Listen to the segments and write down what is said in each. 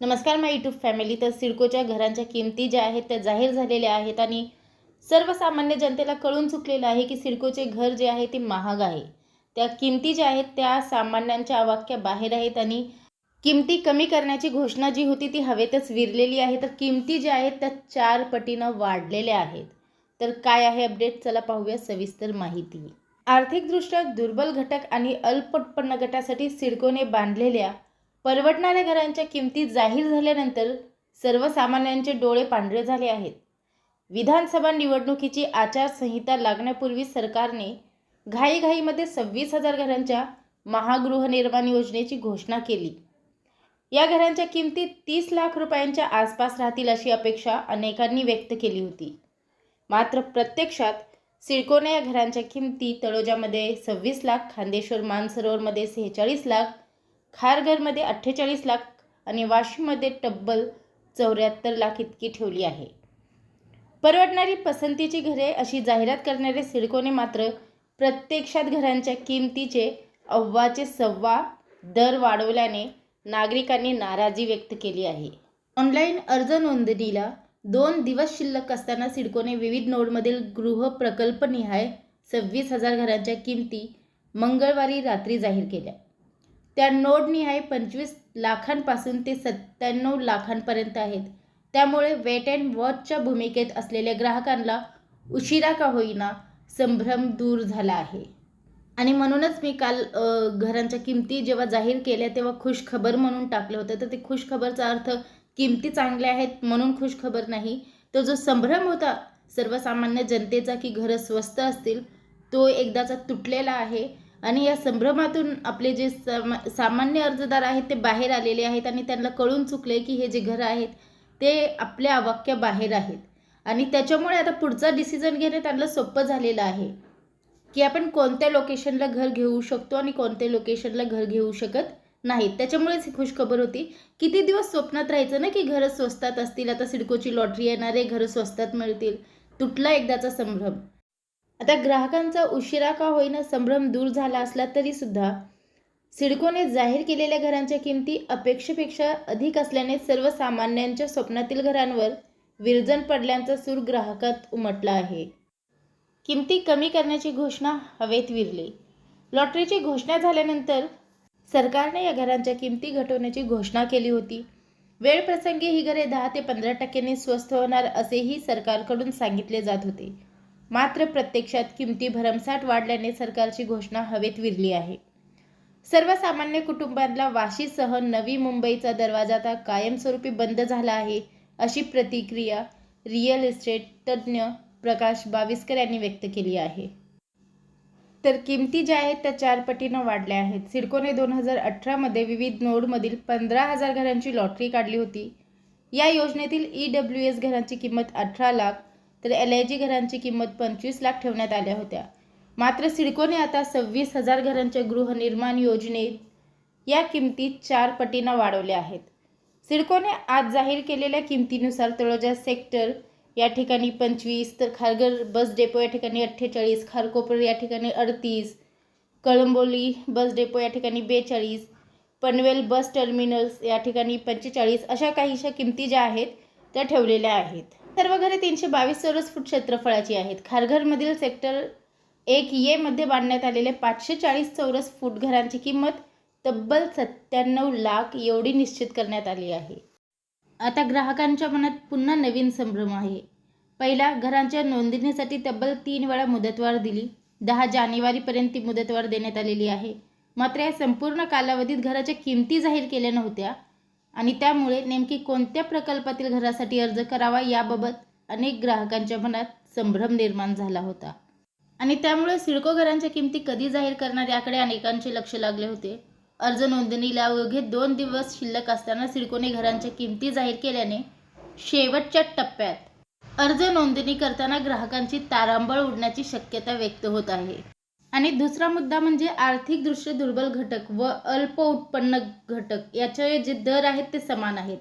नमस्कार माय YouTube family तर सिडकोच्या घरांच्या किमती ज्या आहेत त्या जाहीर झालेल्या आहेत आणि सर्वसामान्य जनतेला कळून चुकलेलं आहे की सिडकोचे घर जे आहे ते महाग आहे. त्या किमती ज्या आहेत त्या सामान्यांच्या आवाक्या बाहेर आहेत आणि किमती कमी करण्याची घोषणा जी होती ती हवेतच विरलेली आहे. तर किमती ज्या आहेत त्या चार पटीनं वाढलेल्या आहेत. तर काय आहे अपडेट चला पाहूया सविस्तर माहिती. आर्थिकदृष्ट्या दुर्बल घटक आणि अल्प उत्पन्न गटासाठी सिडकोने बांधलेल्या परवडणाऱ्या घरांच्या किमती जाहीर झाल्यानंतर सर्वसामान्यांचे डोळे पांढरे झाले आहेत. विधानसभा निवडणुकीची आचारसंहिता लागण्यापूर्वी सरकारने घाईघाईमध्ये सव्वीस हजार घरांच्या महागृहनिर्माण योजनेची घोषणा केली. या घरांच्या किमती तीस लाख रुपयांच्या आसपास राहतील अशी अपेक्षा अनेकांनी व्यक्त केली होती. मात्र प्रत्यक्षात सिडकोने या घरांच्या किमती तळोजामध्ये सव्वीस लाख खांदेश्वर मानसरोवरमध्ये सेहेचाळीस लाख खारघरमध्ये अठ्ठेचाळीस लाख आणि वाशीमध्ये तब्बल चौऱ्याहत्तर लाख इतकी ठेवली आहे. परवडणारी पसंतीची घरे अशी जाहिरात करणारे सिडकोने मात्र प्रत्यक्षात घरांच्या किमतीचे अव्वाचे सव्वा दर वाढवल्याने नागरिकांनी नाराजी व्यक्त केली आहे. ऑनलाईन अर्ज नोंदणीला दोन दिवस शिल्लक असताना सिडकोने विविध नोडमधील गृह प्रकल्पनिहाय सव्वीस हजार घरांच्या किमती मंगळवारी रात्री जाहीर केल्या. त्या नोडनिहाय पंचवीस लाखांपासून ते सत्त्याण्णव लाखांपर्यंत आहेत. त्यामुळे वेट अँड वॉचच्या भूमिकेत असलेल्या ग्राहकांना उशिरा का होईना संभ्रम दूर झाला आहे. आणि म्हणूनच मी काल घरांच्या किमती जेव्हा जाहीर केल्या तेव्हा खुश खबर म्हणून टाकलं होतं. तर ते खुश खबरचा अर्थ किमती चांगल्या आहेत म्हणून खुश खबर नाही. तो जो संभ्रम होता सर्वसामान्य जनतेचा की घरं स्वस्त असतील तो एकदाचा तुटलेला आहे. आणि या संभ्रमातून आपले जे सामा सामान्य अर्जदार आहेत ते बाहेर आलेले आहेत आणि त्यांना कळून चुकले की हे जे घरं आहेत ते आपल्या आवाक्या बाहेर आहेत. आणि त्याच्यामुळे आता पुढचा डिसिजन घेणे त्यांना सोपं झालेलं आहे. की आपण कोणत्या लोकेशनला घर घेऊ शकतो आणि कोणत्या लोकेशनला घर घेऊ शकत नाहीत. त्याच्यामुळेच ही खुशखबर होती. किती दिवस स्वप्नात राहायचं ना की घरं स्वस्तात असतील. आता सिडकोची लॉटरी येणारे घरं स्वस्तात मिळतील. तुटला एकदाचा संभ्रम. आता ग्राहकांचा उशिरा का होईना संभ्रम दूर झाला असला तरीसुद्धा सिडकोने जाहीर केलेल्या घरांच्या किमती अपेक्षेपेक्षा अधिक असल्याने सर्वसामान्यांच्या स्वप्नातील घरांवर विरजन पडल्याचा सूर ग्राहकात उमटला आहे. किमती कमी करण्याची घोषणा हवेत विरली. लॉटरीची घोषणा झाल्यानंतर सरकारने या घरांच्या किमती घटवण्याची घोषणा केली होती. वेळप्रसंगी ही घरे दहा ते पंधरा टक्क्यांनी स्वस्त होणार असेही सरकारकडून सांगितले जात होते. मात्र प्रत्यक्षात किमती भरमसाठ वाढल्याने सरकारची घोषणा हवेत विरली आहे. सर्वसामान्य कुटुंबांना वाशीसह नवी मुंबईचा दरवाजा आता कायमस्वरूपी बंद झाला आहे अशी प्रतिक्रिया रिअल इस्टेट तज्ज्ञ प्रकाश बाविस्कर यांनी व्यक्त केली आहे. तर किमती ज्या आहेत त्या चार पटीनं वाढल्या आहेत. सिडकोने दोन हजार अठरामध्ये विविध नोडमधील पंधरा हजार घरांची लॉटरी काढली होती. या योजनेतील ई डब्ल्यू एस घरांची किंमत अठरा लाख तर एल आय जी घरांची किंमत पंचवीस लाख ठेवण्यात आल्या होत्या. मात्र सिडकोने आता सव्वीस हजार घरांच्या गृहनिर्माण योजनेत या किमती चार पटीनं वाढवल्या आहेत. सिडकोने आज जाहीर केलेल्या किमतीनुसार तळोजा सेक्टर या ठिकाणी पंचवीस तर खारघर बस डेपो या ठिकाणी अठ्ठेचाळीस खारकोपर या ठिकाणी अडतीस कळंबोली बस डेपो या ठिकाणी बेचाळीस पनवेल बस टर्मिनल्स या ठिकाणी पंचेचाळीस अशा काहीशा किमती ज्या आहेत त्या ठेवलेल्या आहेत. सर्व घरे तीनशे बावीस चौरस फूट क्षेत्रफळाची आहेत. खारघरमधील सेक्टर एक ये मध्ये बांधण्यात आलेले पाचशे चाळीस चौरस फूट घरांची किंमत तब्बल सत्त्याण्णव लाख एवढी निश्चित करण्यात आली आहे. आता ग्राहकांच्या मनात पुन्हा नवीन संभ्रम आहे. पहिला घरांच्या नोंदणीसाठी तब्बल तीन वेळा मुदतवाढ दिली. दहा जानेवारीपर्यंत ती मुदतवाढ देण्यात आलेली आहे. मात्र या संपूर्ण कालावधीत घराच्या किमती जाहीर केल्या नव्हत्या. आणि त्यामुळे नेमकी कोणत्या प्रकल्पातील घरासाठी अर्ज करावा याबाबत अनेक ग्राहकांच्या मनात संभ्रम निर्माण झाला होता. आणि त्यामुळे सिडको घरांच्या किमती कधी जाहीर करणार याकडे अनेकांचे लक्ष लागले होते. अर्ज नोंदणीला अवघे दोन दिवस शिल्लक असताना सिडकोने घरांच्या किमती जाहीर केल्याने शेवटच्या टप्प्यात अर्ज नोंदणी करताना ग्राहकांची तारांबळ उडण्याची शक्यता व्यक्त होत आहे. आणि दुसरा मुद्दा म्हणजे आर्थिकदृष्ट्या दुर्बल घटक व अल्प उत्पन्न घटक याचे जे दर आहेत ते समान आहेत.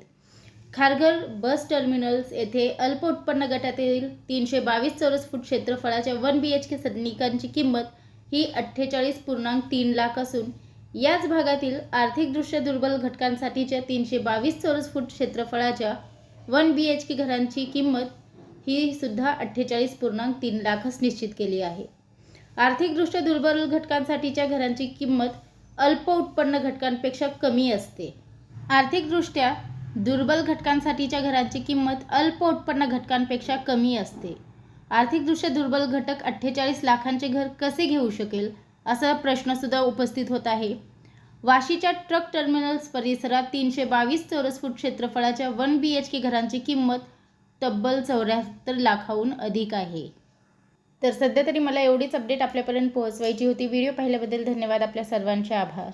खारघर बस टर्मिनल्स येथे अल्प उत्पन्न गटातील तीनशे बावीस चौरस फूट क्षेत्रफळाच्या वन बी एच के सदनिकांची किंमत ही अठ्ठेचाळीस पूर्णांक तीन लाख असून याच भागातील आर्थिकदृष्ट्या दुर्बल घटकांसाठीच्या तीनशे बावीस चौरस फूट क्षेत्रफळाच्या वन बी एच के घरांची किंमत ही सुद्धा अठ्ठेचाळीस पूर्णांक तीन लाखच निश्चित केली आहे. आर्थिकदृष्ट्या दुर्बल घटकांसाठीच्या घरांची किंमत अल्प उत्पन्न घटकांपेक्षा कमी असते. आर्थिकदृष्ट्या दुर्बल घटकांसाठीच्या घरांची किंमत अल्प उत्पन्न घटकांपेक्षा कमी असते. आर्थिकदृष्ट्या दुर्बल घटक अठ्ठेचाळीस लाखांचे घर कसे घेऊ शकेल असा प्रश्नसुद्धा उपस्थित होत आहे. वाशीच्या ट्रक टर्मिनल्स परिसरात तीनशे बावीस चौरस फूट क्षेत्रफळाच्या वन बी एच के घरांची किंमत तब्बल चौऱ्याहत्तर लाखाहून अधिक आहे. तर सध्या तरी मला एवढीच अपडेट आपल्यापर्यंत पोहोचवायची होती. व्हिडिओ पाहिल्याबद्दल धन्यवाद. आपल्या सर्वांचे आभार.